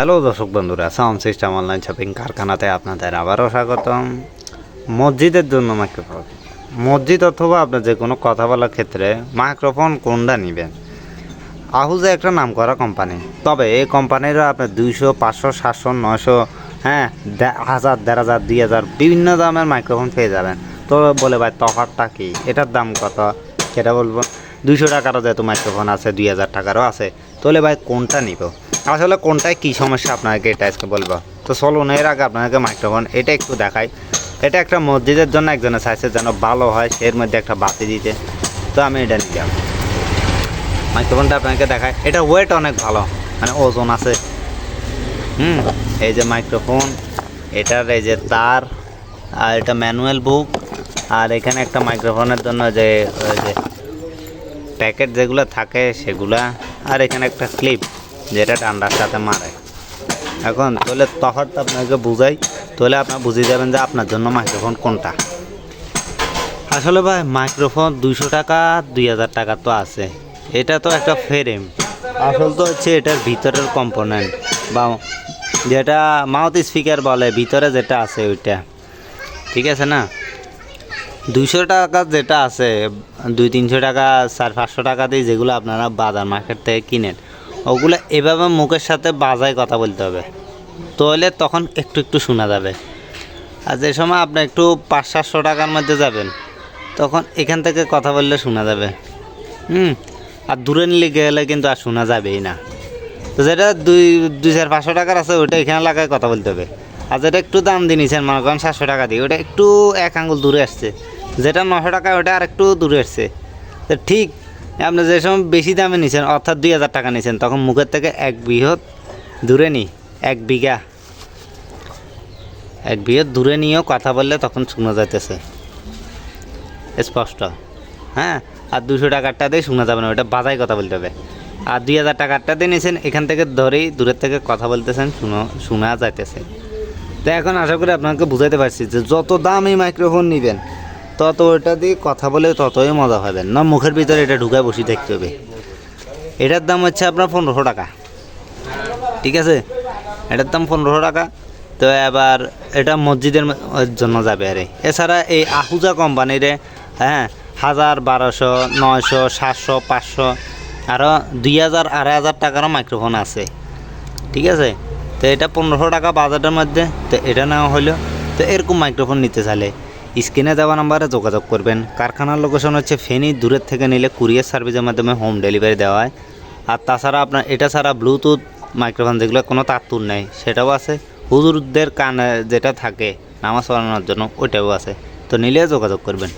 Hello দর্শক বন্ধুরা, sound system online shopping কারখানাতে আপনাদের আবারও স্বাগতম। মসজিদের জন্য মাইক্রোফোন মসজিদ অথবা আপনার যে কোনো কথা বলার ক্ষেত্রে মাইক্রোফোন কোনটা নেবেন? আহুজে একটা নাম করা কোম্পানি তবে এই কোম্পানিরও আপনার দুইশো, পাঁচশো, সাতশো, নয়শো হ্যাঁ হাজার, দেড় হাজার, দুই হাজার বিভিন্ন দামের মাইক্রোফোন পেয়ে যাবেন। তো বলে ভাই তফাতটা কি? এটার দাম কত? সেটা বলব। দুইশো টাকারও যেহেতু মাইক্রোফোন আছে, দুই হাজার টাকারও আছে। তাহলে ভাই, কোনটা নিব? আসলে কোনটায় কী সমস্যা আপনাকে এটা আজকে বলব? তো চলুন, এর আগে আপনাকে মাইক্রোফোন এটা একটু দেখাই। এটা একটা মসজিদের জন্য একজনের চাইছে যেন ভালো হয়, এর মধ্যে একটা বাতি দিতে তো আমি এটা নিলাম। মাইক্রোফোনটা আপনাকে দেখায় এটা ওয়েট অনেক ভালো মানে ওজন আছে। হুম, এই যে মাইক্রোফোন এটার এই যে তার, আর এটা ম্যানুয়াল বুক আর এখানে একটা মাইক্রোফোনের জন্য যে যে প্যাকেট যেগুলো থাকে সেগুলা, আর এখানে একটা ক্লিপ যেটা ডান্ডার সাথে মারে। এখন, তাহলে তফাৎটা আপনাকে বুঝাই। তাহলে আপনার বুঝে যাবেন যে আপনার জন্য মাইক্রোফোন কোনটা। আসলে ভাই মাইক্রোফোন দুইশো টাকা, দুই হাজার টাকা তো আছে। এটা তো একটা ফ্রেম আসল তো হচ্ছে এটার ভিতরের কম্পোনেন্ট বা যেটা মাউথ স্পিকার বলে, ভিতরে যেটা আছে ওইটা। ঠিক আছে না? দুইশো টাকা যেটা আছে, দুই তিনশো টাকা, চার পাঁচশো টাকা দিয়ে যেগুলো আপনারা বাজার মার্কেট থেকে কিনেন ওগুলো এভাবে মুখের সাথে বাজায় কথা বলতে হবে। তাহলে তখন একটু একটু শোনা যাবে। আর যে সময় আপনি একটু পাঁচ সাতশো টাকার মধ্যে যাবেন, তখন এখান থেকে কথা বললে শোনা যাবে। হুম? আর দূরে নিলে গেলে কিন্তু আর শোনা যাবেই না। তো যেটা দুই দুই চার, পাঁচশো টাকার আছে ওটা এখানে লাগায় কথা বলতে হবে। আর যেটা একটু দাম দিয়ে নিছেন, মনে করেন সাতশো টাকা দিয়ে ওটা একটু এক আঙ্গুল দূরে আসছে। যেটা নশো টাকা ওটা আর একটু দূরে আসছে। তো ঠিক আপনি যে সময় বেশি দামে নিছেন, অর্থাৎ দুই হাজার টাকা নিছেন, তখন মুখের থেকে এক বৃহৎ দূরে নি, এক বিঘা। এক বৃহৎ দূরে নিয়েও কথা বললে তখন শোনা যাইতেছে। স্পষ্ট। হ্যাঁ? আর দুশো টাকারটা দিয়ে শোনা যাবে না ওটা বাজায় কথা বলতে হবে। আর দুই হাজার টাকারটা দিয়ে নিয়েছেন এখান থেকে ধরেই দূরের থেকে কথা বলতেছেন, শুনো, শোনা যাইতেছে। তো এখন আশা করি আপনাকে বুঝাইতে পারছি যে যত দামি মাইক্রোফোন নেবেন তত ওটা দিয়ে কথা বলে ততই মজা পাবেন না, মুখের ভিতরে এটা ঢুকায় বসে থাকতে হবে। এটার দাম হচ্ছে আপনার পনেরোশো টাকা। ঠিক আছে? এটার দাম পনেরোশো টাকা। তো এবার এটা মসজিদের জন্য যাবে আরে। এছাড়া এই আহুজা কোম্পানিরে হ্যাঁ হাজার বারোশো, নয়শো, সাতশো, পাঁচশো আরও দুই হাজার, আড়াই হাজার টাকারও মাইক্রোফোন আছে। ঠিক আছে? তো এটা পনেরোশো টাকা বাজারের মধ্যে। তো এটা নেওয়া হলো। তো এরকম মাইক্রোফোন নিতে চাইলে। স্ক্রিনে দেওয়া নাম্বারে যোগাযোগ করবেন। কারখানার লোকেশন হচ্ছে ফেনি, দূরের থেকে নিলে কুরিয়ার সার্ভিসের মাধ্যমে হোম ডেলিভারি দেওয়া হয়। আর তাছাড়া আপনার, এটা ছাড়া ব্লুটুথ মাইক্রোফোন যেগুলো, কোনো তাত্তুর নেই, সেটাও আছে। হুজুরদের কানে যেটা থাকে, নামাজ পড়ানোর জন্য, ওইটাও আছে। তো নিলে যোগাযোগ করবেন।